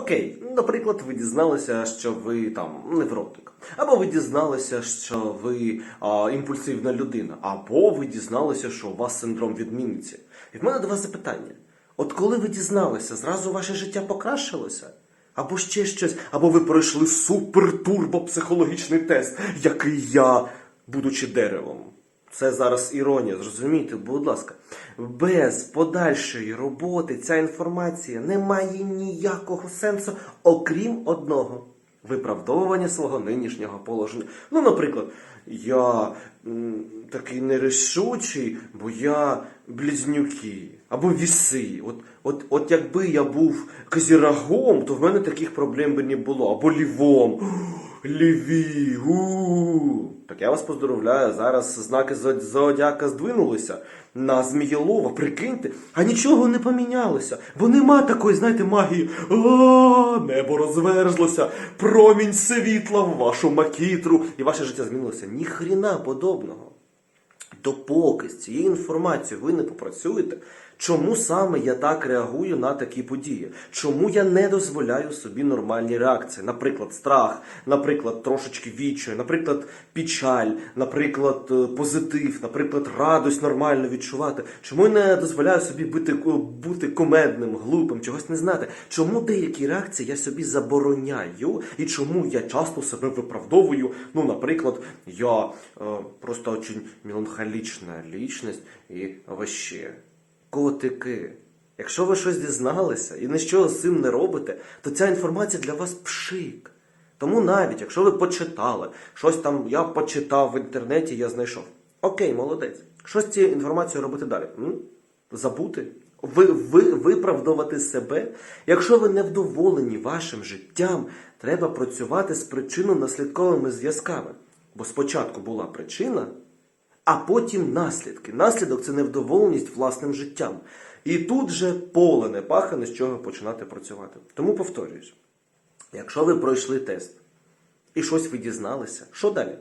Окей, наприклад, ви дізналися, що ви там невротик, або ви дізналися, що ви а, імпульсивна людина, або ви дізналися, що у вас синдром відмінниці. І в мене до вас запитання: от коли ви дізналися, зразу ваше життя покращилося? Або ще щось, або ви пройшли супер-турбо-психологічний тест, який я, будучи деревом. Це зараз іронія, зрозумійте, будь ласка. Без подальшої роботи ця інформація не має ніякого сенсу, окрім одного виправдовування свого нинішнього положення. Ну, наприклад, я м, такий нерішучий, бо я близнюки або віси. От, от, от якби я був козірагом, то в мене таких проблем би не було. Або лівом. Ліві. Так я вас поздоровляю. Зараз знаки зо- зодіака здвинулися на Змієлова. Прикиньте, а нічого не помінялося. Бо нема такої, знаєте, магії. О, небо розверзлося, промінь світла в вашу макітру, і ваше життя змінилося. Ніхріна подобного. Допоки з цією інформацією ви не попрацюєте, чому саме я так реагую на такі події? Чому я не дозволяю собі нормальні реакції? Наприклад, страх, наприклад, трошечки відчаю, наприклад, печаль, наприклад, е, позитив, наприклад, радость нормально відчувати. Чому я не дозволяю собі бути, бути комедним, глупим, чогось не знати? Чому деякі реакції я собі забороняю, і чому я часто себе виправдовую? Ну, наприклад, я е, просто очень меланхолічна лічність і вообще. Котики. Якщо ви щось дізналися і нічого з цим не робите, то ця інформація для вас пшик. Тому навіть, якщо ви почитали, щось там я почитав в інтернеті, я знайшов. Окей, молодець. Що з цією інформацією робити далі? М? Забути? Ви, ви, виправдувати себе? Якщо ви не вдоволені вашим життям, треба працювати з причинно-наслідковими зв'язками. Бо спочатку була причина, а потім наслідки. Наслідок це невдоволеність власним життям. І тут же поле не пахане, з чого починати працювати. Тому повторююсь: якщо ви пройшли тест і щось ви дізналися, що далі?